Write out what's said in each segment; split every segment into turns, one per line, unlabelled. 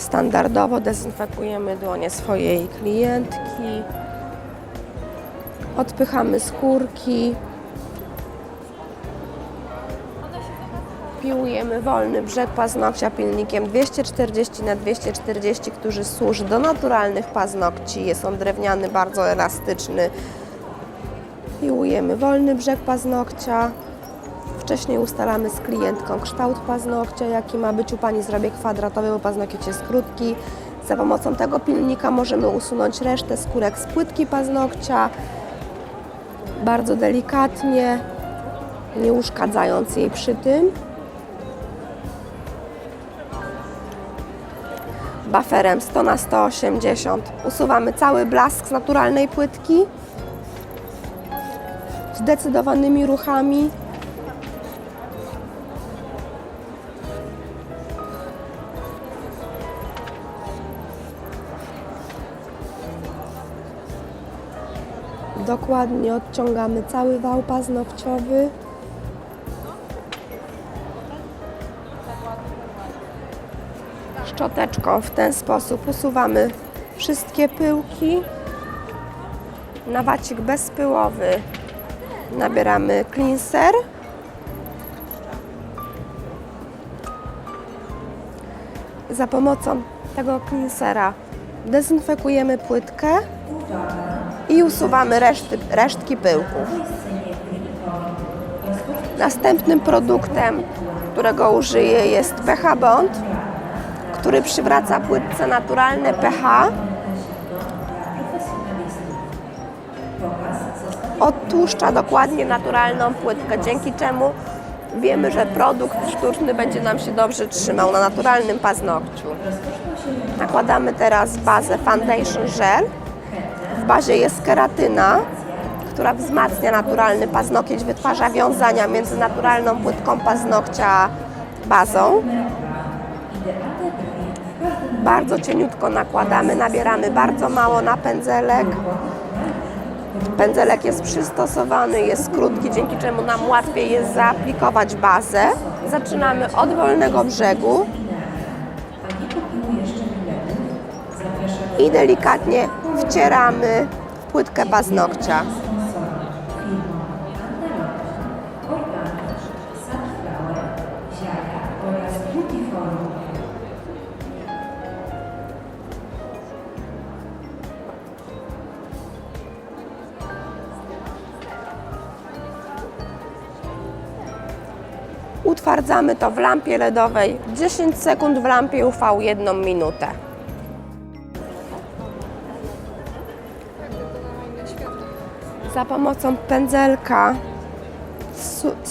Standardowo dezynfekujemy dłonie swojej klientki. Odpychamy skórki. Piłujemy wolny brzeg paznokcia pilnikiem 240 na 240, który służy do naturalnych paznokci. Jest on drewniany, bardzo elastyczny. Piłujemy wolny brzeg paznokcia. Wcześniej ustalamy z klientką kształt paznokcia, jaki ma być. U Pani zrobię kwadratowy, bo paznokieć jest krótki. Za pomocą tego pilnika możemy usunąć resztę skórek z płytki paznokcia. Bardzo delikatnie, nie uszkadzając jej przy tym. Bufferem 100 na 180 usuwamy cały blask z naturalnej płytki zdecydowanymi ruchami. Dokładnie odciągamy cały wał paznokciowy. Szczoteczką w ten sposób usuwamy wszystkie pyłki. Na wacik bezpyłowy nabieramy cleanser. Za pomocą tego cleansera dezynfekujemy płytkę i usuwamy reszty, resztki pyłków. Następnym produktem, którego użyję jest pH Bond, który przywraca płytce naturalne pH. Odtłuszcza dokładnie naturalną płytkę, dzięki czemu wiemy, że produkt sztuczny będzie nam się dobrze trzymał na naturalnym paznokciu. Nakładamy teraz bazę Foundation Gel. Bazie jest keratyna, która wzmacnia naturalny paznokieć, wytwarza wiązania między naturalną płytką paznokcia a bazą. Bardzo cieniutko nakładamy, nabieramy bardzo mało na pędzelek. Pędzelek jest przystosowany, jest krótki, dzięki czemu nam łatwiej jest zaaplikować bazę. Zaczynamy od wolnego brzegu i delikatnie wcieramy w płytkę paznokcia. Utwardzamy to w lampie LEDowej 10 sekund, w lampie UV 1 minutę. Za pomocą pędzelka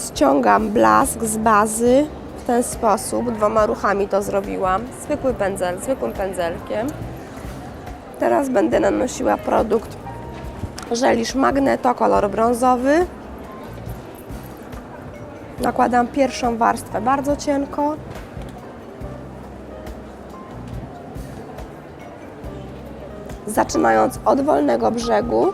ściągam blask z bazy w ten sposób. Dwoma ruchami to zrobiłam. Zwykły pędzel, zwykłym pędzelkiem. Teraz będę nanosiła produkt żelisz Magneto, kolor brązowy. Nakładam pierwszą warstwę bardzo cienko. Zaczynając od wolnego brzegu.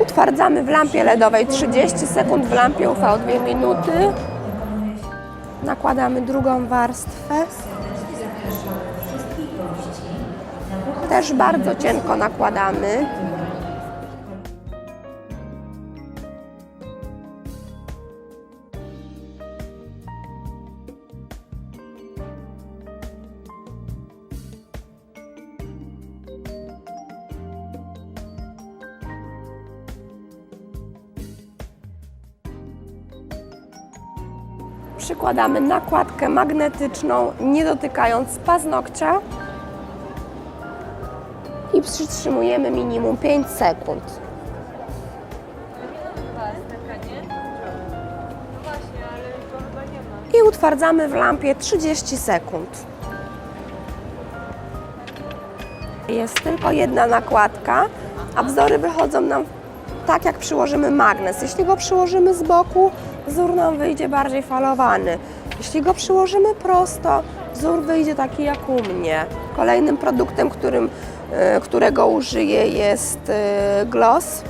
Utwardzamy w lampie LEDowej 30 sekund, w lampie UV 2 minuty. Nakładamy drugą warstwę. Też bardzo cienko nakładamy. Przykładamy nakładkę magnetyczną, nie dotykając paznokcia. I przytrzymujemy minimum 5 sekund. I utwardzamy w lampie 30 sekund. Jest tylko jedna nakładka, a wzory wychodzą nam tak, jak przyłożymy magnes. Jeśli go przyłożymy z boku, wzór nam wyjdzie bardziej falowany. Jeśli go przyłożymy prosto, wzór wyjdzie taki jak u mnie. Kolejnym produktem, którym, e, którego użyję jest e, gloss.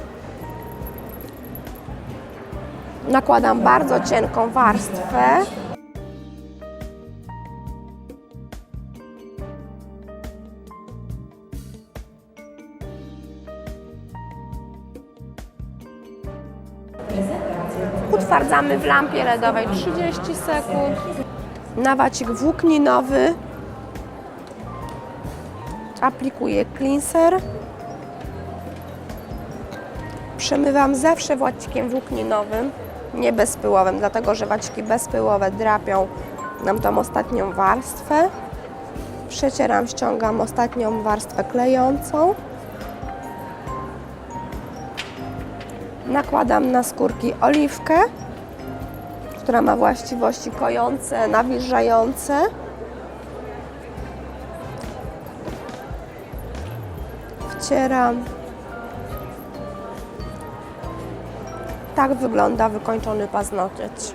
Nakładam bardzo cienką warstwę. Utwardzamy w lampie LEDowej 30 sekund. Nawacik włókninowy. Aplikuję cleanser. Przemywam zawsze wacikiem włókninowym, nie bezpyłowym, dlatego że waciki bezpyłowe drapią nam tą ostatnią warstwę. Przecieram, ściągam ostatnią warstwę klejącą. Nakładam na skórki oliwkę, która ma właściwości kojące, nawilżające. Wcieram. Tak wygląda wykończony paznokieć.